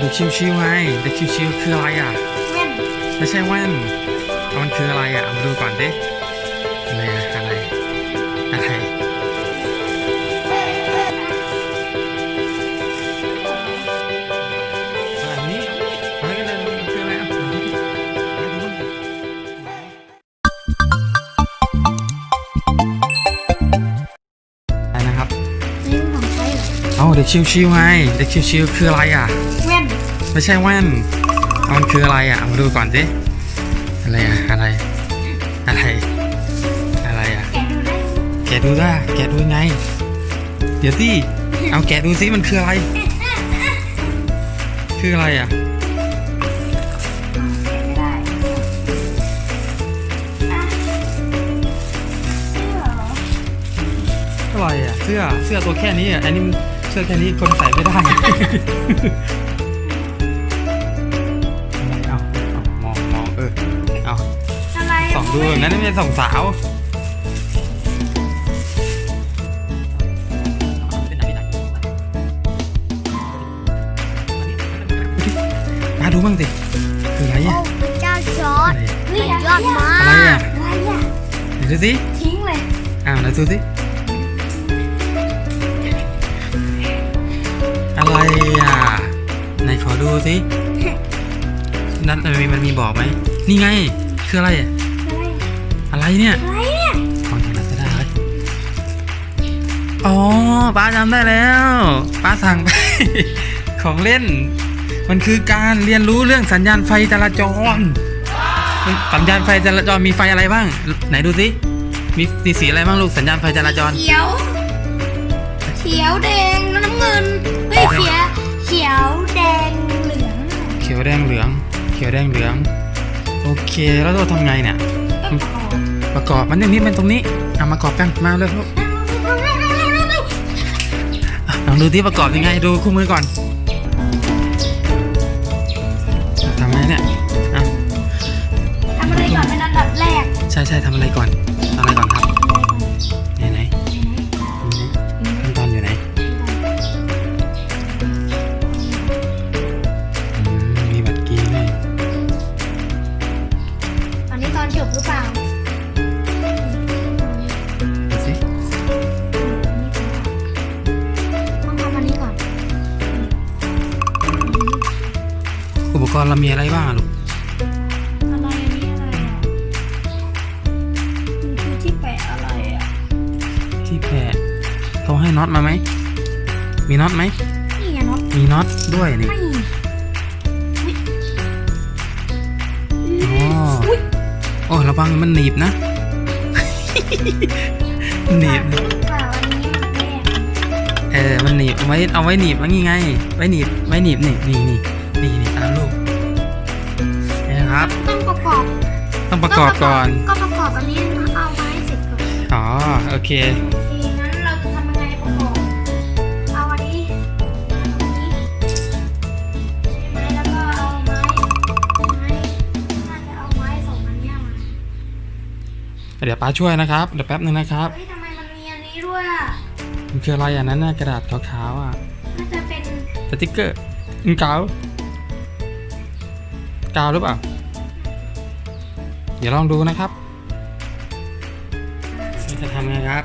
เด็กชิวๆไงเด็กชิวๆคืออะไรอะแว่นไม่ใช่แว่นเอามันคืออะไรอะเอามาดูก่อนดิอะไรอะอะไรอะไรอันนี้อะไรกันเลยมันคืออะไรอะเอาดูบ้างดิอะไรนะครับนี่ของใช้เหรอเอาเด็กชิวๆไงเด็กชิวๆคืออะไรอะแว่น ไม่ใช่แว่นเอามันคืออะไรอะเอามาดูก่อนดิอะไรอะอะไร อะไร อะไรอะแกะดูได้แกะดูได้แกะดูไงเดี๋ยวสิเอาแกะดูสิมันคืออะไร คืออะไรอะแกะไม่ได้อะเสื้อเหรออะไรอะเสื้อเสื้อตัวแค่นี้อะอันนี้มันเสื้อแค่นี้คนใส่ไม่ได้ ดูอย่างนั้นไม่ใช่ส่องสาวมาดูบ้างสิคืออะไรโอ้อะพระเจ้าจอร์ดเฮ้ยยอดมาอะไรอะอะไรอะไหนดูสิทิ้งเลยอ้าวไหนดูสิอะไรอะไหนขอดูสินั่นมันมีมันมีบอกไหมนี่ไง คืออะไรอะอะไรอะไร เนี่ยอะไรเนี่ยของจากลาซาด้าเลยอ๋อป้าจำได้แล้วป้าสั่งไป ของเล่น มันคือการเรียนรู้เรื่องสัญญาณไฟจราจรสัญญาณไฟจราจรมีไฟอะไรบ้าง ไหนดูสิมีสีสีอะไรบ้างลูกสัญญาณไฟจราจรเขียวเขียวแดงน้ำเงินเฮ้ยเขียวเขียวแดงเหลือง เขียวแดงเหลือง เขียวแดงเหลือง โอเคแล้วเราทำไงเนี่ยก็ ประกอบประกอบมันอย่างนี้เป็นตรงนี้เอามากรอบกันมาเลยลูกอะลองดูที่ประกอบยังไงดูคู่มือก่อนทำไงเนี่ยอะทำอะไรก่อนเป็นอันดับแรก ใช่ใช่ทำอะไรก่อนทำอะไรก่อนครับ มีอะไรบ้างอะลูกอะไรอันนี้อะไรอะมันคือที่แปะอะไรอะที่แพะเขาให้น็อตมาไหม มีน็อตไหม นี่ไงน็อตมีน็อตด้วยนี่ไม่อ๋อโอ้ระวังมันหนีบนะ หนีบเปล่าอันนี้มันแน่เออมันหนีบเอาไว้เอาไว้หนีบว่างี้ไง ไว้หนีบไว้หนีบนี่นี่นี่นี่นี่ตามลูกนี่นะ ครับ ต้องประกอบต้องประกอบก่อน ก็ประกอบอันนี้เอาไว้เสร็จก่อนอ๋อ โอเค โอเคงั้นเราจะทำยังไงประกอบเอาอันนี้อันนี้ใช่ไหมแล้วก็เอาไม้ไม้น่าจะเอาไม้สองอันเนี้ยมาเดี๋ยวป้าช่วยนะครับ เดี๋ยวแป๊บนึงนะครับ เฮ้ยทำไมมันมีอันนี้ด้วยอะมันคืออะไรอะนั้นน่ะกระดาษขาวๆอะ น่าจะเป็นสติกเกอร์อืมกาว กาวหรือเปล่า เดี๋ยวลองดูนะครับจะทำไงครับ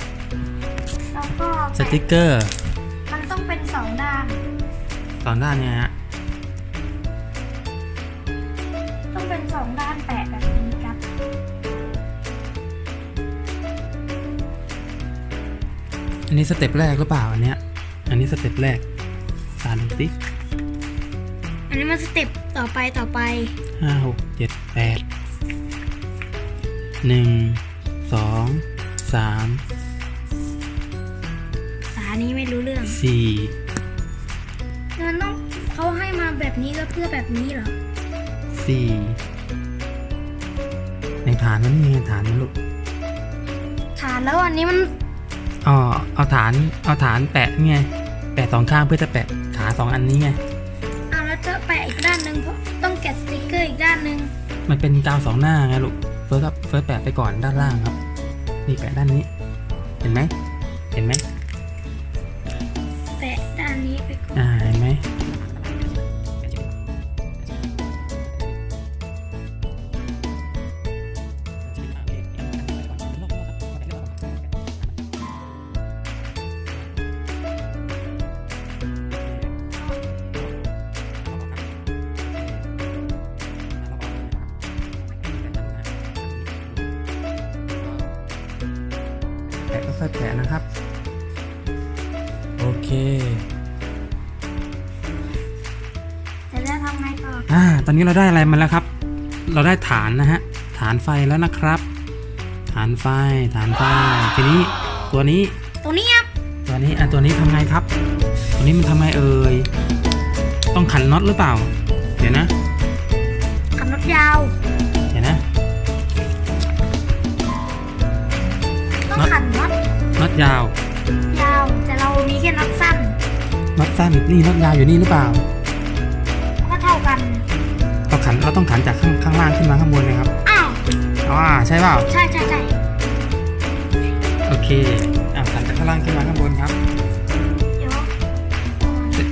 แล้วก็สติกเกอร์มันต้องเป็นสองด้าน สองด้านเนี่ยฮะต้องเป็นสองด้านแปะแบบนี้ครับ อันนี้สเต็ปแรกหรือเปล่าอันเนี้ย อันนี้สเต็ปแรกสาดูสิอันนี้มันสเต็ปต่อไปต่อไปห้าหกเจ็ดแปด หนึ่งสองสามสานี้ไม่รู้เรื่องสี่มันต้องเขาให้มาแบบนี้ก็เพื่อแบบนี้เหรอสี่ในฐานมันมีไงฐานมันลูกฐานแล้วอันนี้มันอ๋อเอาฐานเอาฐานแปะนี่ไงแปะสองข้างเพื่อจะแปะขาสองอันนี้ไงเอาแล้วจะแปะอีกด้านหนึ่งเพราะต้องแกะสติกเกอร์อีกด้านหนึ่งมันเป็นกาวสองหน้าไงลูกเฟิร์สครับ เฟิร์สแปะไปก่อนด้านล่างครับ นี่แปะด้านนี้ เห็นไหมเห็นไหม อ่าตอนนี้เราได้อะไรมาแล้วครับ เราได้ฐานนะฮะ ฐานไฟแล้วนะครับ ฐานไฟ ฐานไฟ ทีนี้ตัวนี้ ตัวนี้ครับ ตัวนี้ อะ ตัวนี้ทำไงครับ ตัวนี้มันทำไงเอ่ย ต้องขันน็อตหรือเปล่า เดี๋ยวนะ ขันน็อตยาว เดี๋ยวนะต้องน็อตขันน็อต น็อตยาว ยาว แต่เรามีแค่น็อตสั้น น็อตสั้น นี่น็อตยาวอยู่นี่หรือเปล่า ก็เท่ากันเรา ขันเราต้องขันจากข้างข้างล่างขึ้นมาข้างบนนะครับอ้าวอ่าใช่เปล่าใช่ใช่ใช่โอเคอ่าขันจากข้างล่างขึ้นมาข้างบนครับเดี๋ยว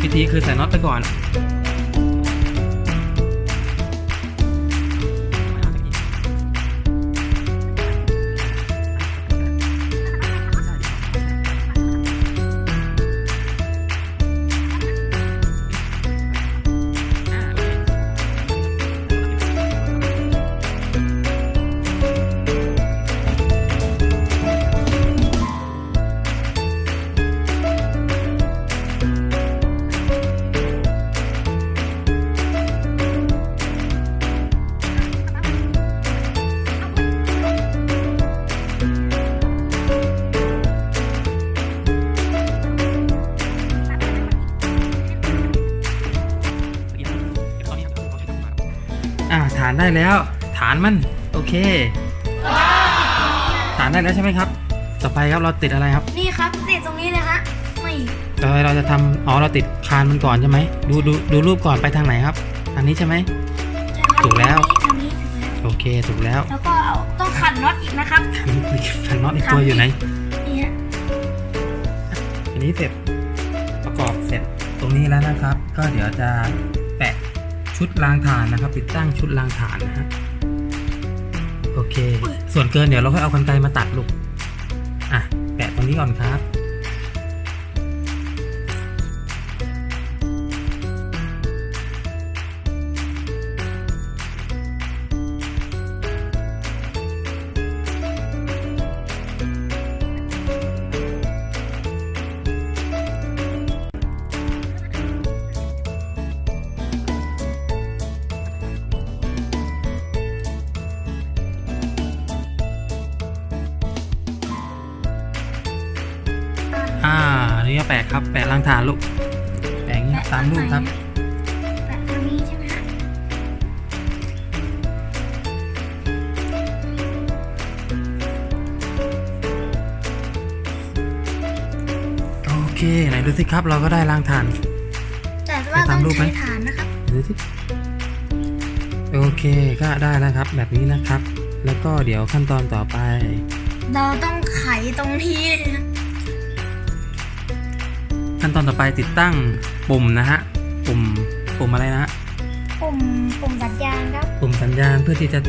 วิธีคือใส่น็อตไปก่อน ได้แล้ว ฐานมัน โอเค ฐานได้แล้วใช่ไหมครับ ต่อไปครับเราติดอะไรครับ นี่ครับติดตรงนี้เลยฮะไม่ต่อไปเราจะทำอ๋อเราติดคานมันก่อนใช่ไหมดูดูดูรูปก่อนไปทางไหนครับอันนี้ใช่ไหมใช่ครับถูกแล้วทางนี้ถูกแล้วโอเคถูกแล้ว แล้วก็เอาต้องขันน็อตอีกนะครับคันน็อตอีกตัวอยู่ไหนนี่ฮะอันนี้เสร็จประกอบเสร็จตรงนี้แล้วนะครับ ก็เดี๋ยวจะแปะ ชุดรางฐานนะครับ ติดตั้งชุดรางฐานนะฮะโอเค ส่วนเกินเดี๋ยวเราค่อยเอากันไกรมาตัดลูกอะแปะตรงนี้ก่อนครับ นนี้ก็แปะครับ แปะรางฐานลูก แปะอย่างนี้ตามรูปครับ แปะทางนี้ใช่ไหมฮะโอเค ไหนดูสิครับ เราก็ได้รางฐาน แต่ว่าไปต้ตาอมงรูปไหม ใช้ฐานนะครับดูสิโอเคก็ได้แล้วครับ แบบนี้นะครับ แล้วก็เดี๋ยวขั้นตอนต่อไป เราต้องไขตรงนี้นะ ขั้นตอนต่อไปติดตั้งปุ่มนะฮะ ปุ่ม ปุ่มอะไรนะฮะ ปุ่มปุ่มสัญญาณครับ ปุ่มสัญญาณเพื่อที่จะ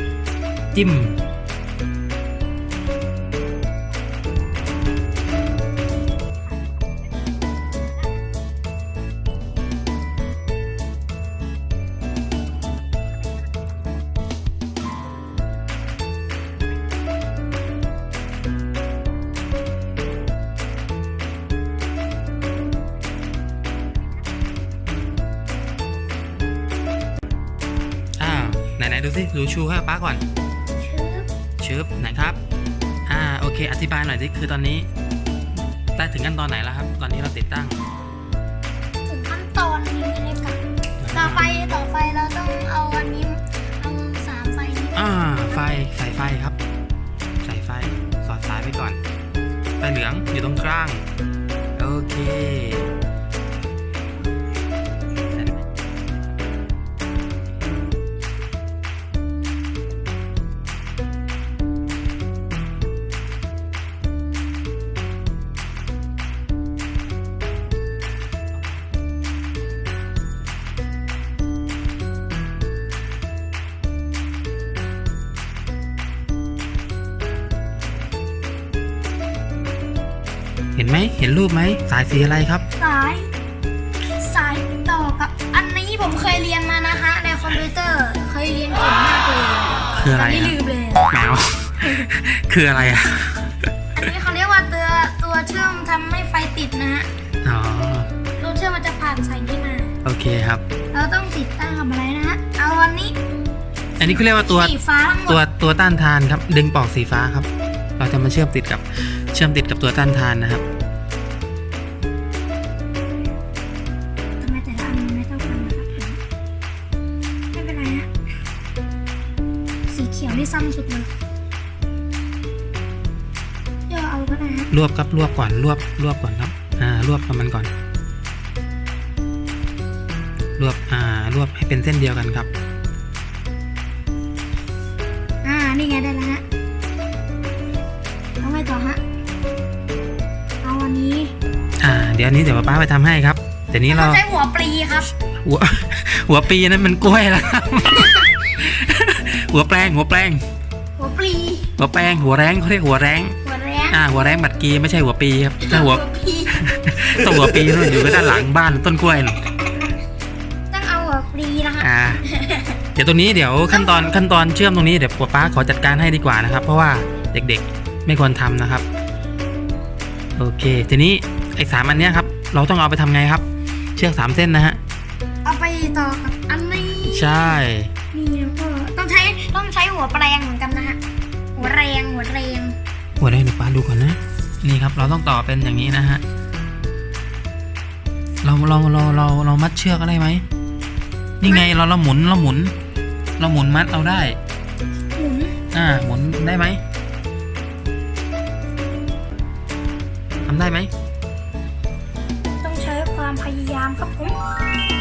จิ้ม ไหนๆดูสิดูชูให้ป้าก่อนชึบชึบไหนครับ อ่า โอเค อธิบายหน่อยสิ คือตอนนี้ ได้ถึงขั้นตอนไหนแล้วครับ ตอนนี้เราติดตั้ง ถึงขั้นตอนนี้เลยค่ะต่อไปต่อไปเราต้องเอาอันนี้ เอาสามไฟนี้อ่า ไฟใส่ไฟครับใส่ไฟ สอดสายไว้ก่อน ไฟเหลืองอยู่ตรงกลาง โอเค ห็นไหมเห็นรูปไหมสายสีอะไรครับ สาย สายต่อกับ อันนี้ผมเคยเรียนมานะฮะในคอมพิวเตอร์เคยเรียนเก่งมากเลยคืออะไรตนนี้อะลืมเลยแมวคืออะไรอะอันนี้เขาเรียกว่าตัวำให้ไฟติดนะฮะอ๋อตัวเชื่อมมันจะผ่านสายนี้มาโอเคครับ เราต้องติดตั้งกับอะไรนะฮะเอาอันนี้ อันนี้เขาเรียกว่าตัวสีฟ้าทั้งหมตัวดตัวต้านทานครับ ดึงปลอกสีฟ้าครับ เราจะมาเชื่อมติดกับเชื่อมติดกับตัวต้านทานนะครับ สั้นสุดเลยเดี๋ยวเอาก็ได้ฮะรวบครับรวบก่อนรวบรวบก่อนครับอ่ารวบกับมันก่อน รวบอ่ารวบให้เป็นเส้นเดียวกันครับ อ่านี่ไงได้แล้วฮะเอาไงต่อฮะเอาอันนี้อ่า เดี๋ยวอันนี้เดี๋ยวป้าไปทำให้ครับเดี๋ยวนี้เรา ใช้หัวปลีครับ หัวหัวปีนั้นมันกล้วยแล้วครับ หัวแปลงหัวแปลง หัวปลีหัวแปลงหัวแรงเขาเรียกหัวแรงหัวแรงอ่าหัวแรงบัดกีไม่ใช่หัวปีครับถ้าหัวปลีต้องหัวปีนู่นอยู่ก็ด้านหลังบ้านต้นกล้วยนู่นต้องเอาหัวปลีนะคะอ่า เดี๋ยวตรงนี้เดี๋ยวขั้นตอนขั้นตอนเชื่อมตรงนี้เดี๋ยวป๊าป๊าขอจัดการให้ดีกว่านะครับ เพราะว่าเด็กๆไม่ควรทำนะครับ โอเค ทีนี้ไอ้สามอันเนี้ยครับ เราต้องเอาไปทำไงครับ เชือกสามเส้นนะฮะ เอาไปต่อกับอันนี้ใช่ นี่แล้วก็ ต้องใช้ต้องใช้หัวแปลงเหมือนกันนะฮะ หัวแรงหัวแรง หัวได้เดี๋ยวป้าดูก่อนนะ นี่ครับเราต้องต่อเป็นอย่างนี้นะฮะ เราเราเราเราเรามัดเชือกอะไรไหม นี่ไงเราเราหมุนเราหมุน เราหมุนมัดเอาได้ หมุน อ่าหมุนได้ไหมทำได้ไหม ต้องใช้ความพยายามครับผม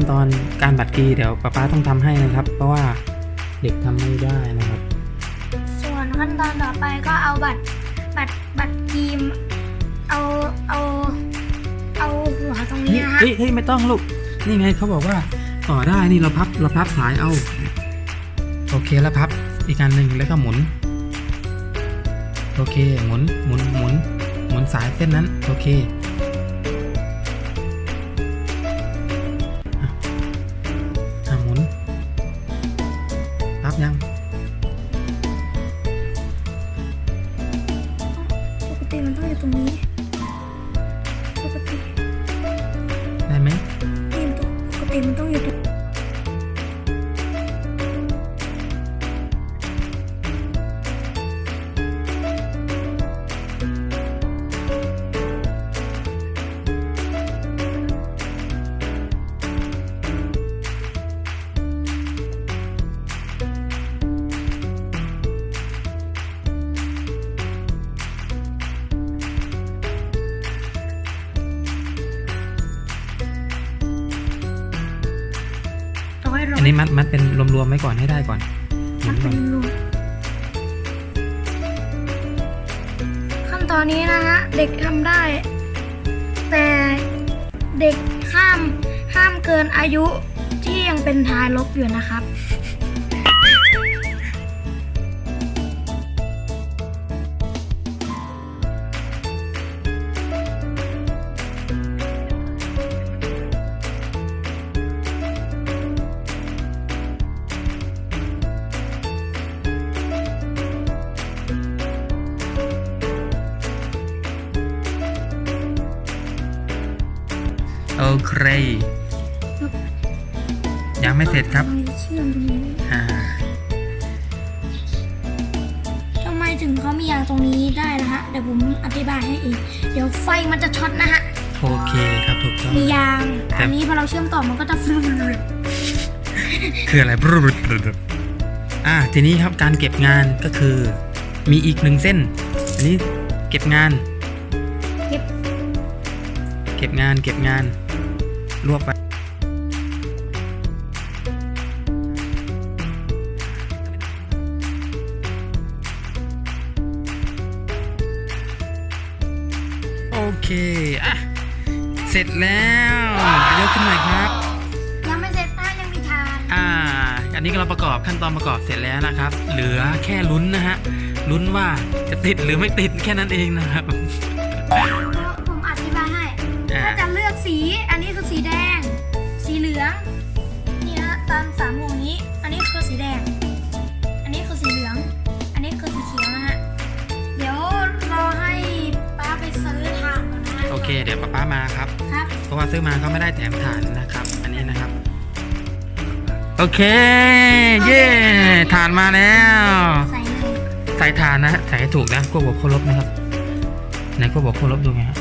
นตอนการบัดกีเดี๋ยวป้าป้าต้องทำให้นะครับ เพราะว่าเด็กทำไม่ได้นะครับ ส่วนขั้นตอนต่อไปก็เอาบัตรบัตรบัตรกีมเอาเอาเอาหัวตรงนี้นะฮะเฮ้ยเฮ้ยไม่ต้องลูกนี่ไงเขาบอกว่าต่อได้นี่เราพับเราพับสายเอาโอเคแล้วพับอีกการหนึ่งแล้วก็หมุน โอเคหมุนหมุนหมุนหมุนสายเส้นนั้น โอเค อันนี้มัดมัดเป็นรวมๆไว้ก่อนให้ได้ก่อนหมุมันก่เป็อนรวมขั้นตอนนี้นะฮะเด็กทำได้ แต่เด็กห้ามห้ามเกินอายุที่ยังเป็นทารกอยู่นะครับ โอเคยังไม่เสร็จครับ เชื่อมตรงนี้อ่า ทำไมถึงเขามียางตรงนี้ได้นะฮะ เดี๋ยวผมอธิบายให้อีกเดี๋ยวไฟมันจะช็อตนะฮะ โอเคครับถูกต้อง มียาง ครับ อันนี้พอเราเชื่อมต่อมันก็จะฟลุ๊คืออะไรบรุบรุบรุบรุบอ่าทีนี้ครับการเก็บงานก็คือ มีอีกหนึ่งเส้น อันนี้เก็บงาน เก็บ เก็บงานเก็บงาน รวบไปโอเค อะ เสร็จแล้วยกขึ้นหน่อยครับ ยังไม่เสร็จนะยังมีทานอ่า อัอันนี้เราประกอบขั้นตอนประกอบเสร็จแล้วนะครับ เหลือแค่ลุ้นนะฮะ ลุ้นว่าจะติดหรือไม่ติดแค่นั้นเองนะครับแล้วผมอธิบายให้ อ่า ถ้าจะเลือกสีอัน ดี๋ยวป๊าป๊ามาครับ ครับ เพราะว่าซื้อมาเขาไม่ได้แถมฐานนะครับ อันนี้นะครับ โอเค เย่ฐานมาแล้ว ใส่เลย ใส่ฐานนะฮะใส่ให้ถูกนะกลัวบวกโคลบนะครับไหนกลัวบวกโคลบดูไงฮะ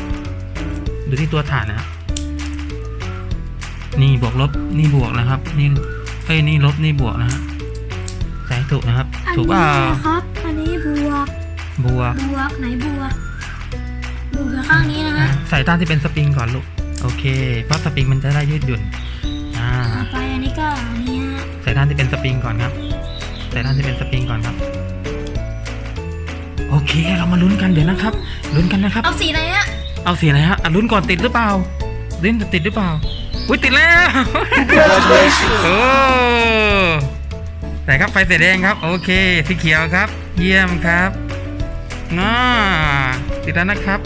ดูที่ตัวฐานนะฮะนี่บวกลบนี่บวกนะครับ นี่เอ้ยนี่ลบนี่บวกนะฮะใส่ให้ถูกนะครับ อันถูกนี้เปล่านะครับ อันนี้บวกบวก บวกไหนบวก บวกกับข้างนี้นะฮะใส่ด้านที่เป็นสปริงก่อนลูก โอเค เพราะสปริงมันจะได้ยืดหยุ่น อ่า ต่อไปอันนี้ก็อันนี้ฮะใส่ด้านที่เป็นสปริงก่อนครับ ใส่ด้านที่เป็นสปริงก่อนครับ โอเค เรามาลุ้นกันเดี๋ยวนะครับ ลุ้นกันนะครับ เอาสีอะไรฮะเอาสีอะไรฮะอะลุ้นก่อนติดหรือเปล่าลุ้นติดหรือเปล่า อุ้ยติดแล้ว โอ้ไหนครับไฟสีแดงครับ โอเค สีเขียวครับ เยี่ยมครับง้าติดแล้วนะครับ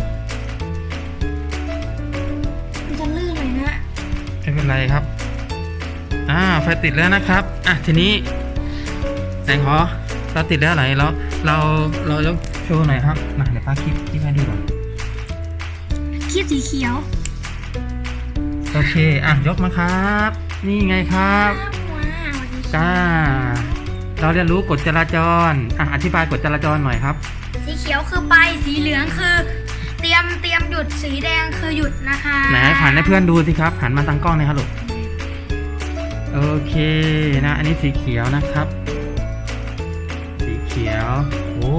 เป็นไรครับ อ่า ไฟติดแล้วนะครับ อะ ทีนี้แตงหอเราติดแล้วไหนเราเราเรายกโชว์หน่อยครับ มาเดี๋ยวป้าคลิปคลิปให้ดูก่อนคีบสีเขียว โอเค อะ ยกมาครับ นี่ไงครับว้าวจ้า เราเรียนรู้กฎจราจร อะ อธิบายกฎจราจรหน่อยครับ สีเขียวคือไป สีเหลืองคือเตรี ยมเตรียมหยุดสีแดงคือหยุดนะคะไหนหันให้เพื่อนดูสิครับ หันมาทางกล้องเลยครับลูกโอเคนะ อันนี้สีเขียวนะครับ สีเขียว โอ้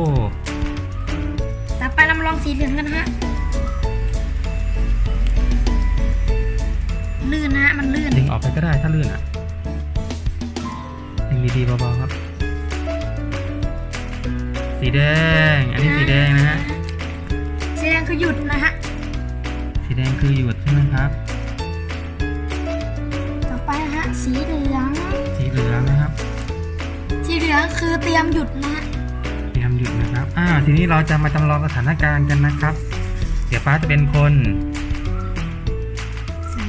ต่อไปเรามาลองสีเหลืองกันฮะลื่นนะฮะมันลื่นดึงออกไปก็ได้ถ้าลื่นอะดึงดีๆเบาๆครับ สีแดง อันนี้สีแดงนะฮะสีแดง คือหยุดนะฮะ สีแดงคือหยุดใช่ไหมครับ ต่อไปนะฮะ สีเหลือง สีเหลืองนะครับ สีเหลืองคือเตรียมหยุดนะฮะเตรียมหยุดนะครับอ่าทีนี้เราจะมาจำลองสถานการณ์กันนะครับ เดี๋ยวป้าจะเป็นคนสี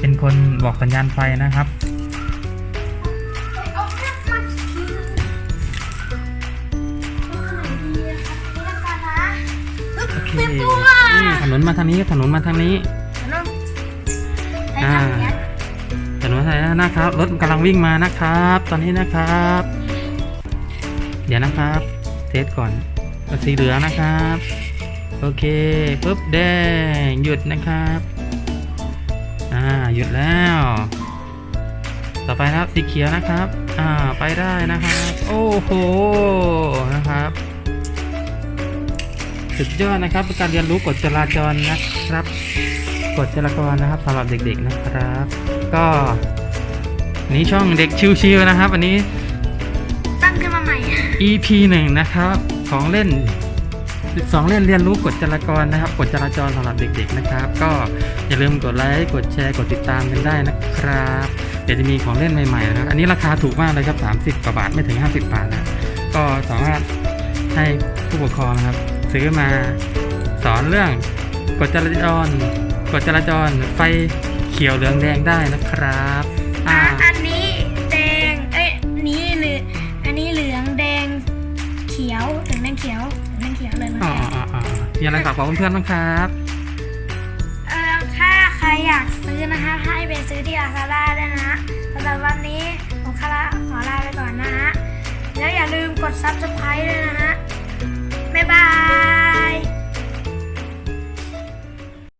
เป็นคนบอกสัญญาณไฟนะครับ นี่ถนนมาทางนี้ถนนมาทางนี้เริ่มใช้ทางเนี้ยถนนมาทางนี้นะครับ รถกำลังวิ่งมานะครับ ตอนนี้นะครับ เดี๋ยวนะครับ เทสก่อนเอาสีเหลืองนะครับ โอเคปุ๊บแดงหยุดนะครับอ่าหยุดแล้ว ต่อไปนะครับสีเขียวนะครับ อ่าไปได้นะครับ โอ้โหนะครับ สุดยอดนะครับเป็นการเรียนรู้กฎจราจรนะครับกฎจราจรนะครับสำหรับเด็กๆนะครับ ก็อันนี้ช่องเด็กชิวๆนะครับ อันนี้ ตั้งขึ้นมาใหม่ EP หนึ่งนะครับของเล่นสองเล่นเรียนรู้กฎจราจรนะครับกฎจราจรสำหรับเด็ก ๆนะครับ ก็อย่าลืมกดไลค์กดแชร์กดติดตามกันได้นะครับ เดี๋ยวจะมีของเล่นใหม่ๆนะครับอันนี้ราคาถูกมากเลยครับ 30กว่าบาทไม่ถึง 50 บาทนะก็สามารถให้ผู้ปกครองนะครับ ซื้อมา สอนเรื่องกฎจราจรกฎจราจรไฟเขียวเหลืองแดงได้นะครับอ่าอ่าอันนี้แดงเอ้ยอันนี้เหลืองอันนี้เหลืองแดงเขียวถึงแดงเขียวถึงแดงเขียวเลยนะอ๋ออ๋ออ๋อมีอะไรฝากบอกเพื่อนๆบ้างครับเออถ้าใครอยากซื้อนะคะให้ไปซื้อที่ลาซาด้าได้นะฮะสำหรับวันนี้ผมคาราขอลาไปก่อนนะฮะแล้วอย่าลืมกด subscribe ด้วยนะฮะ บ๊ายบาย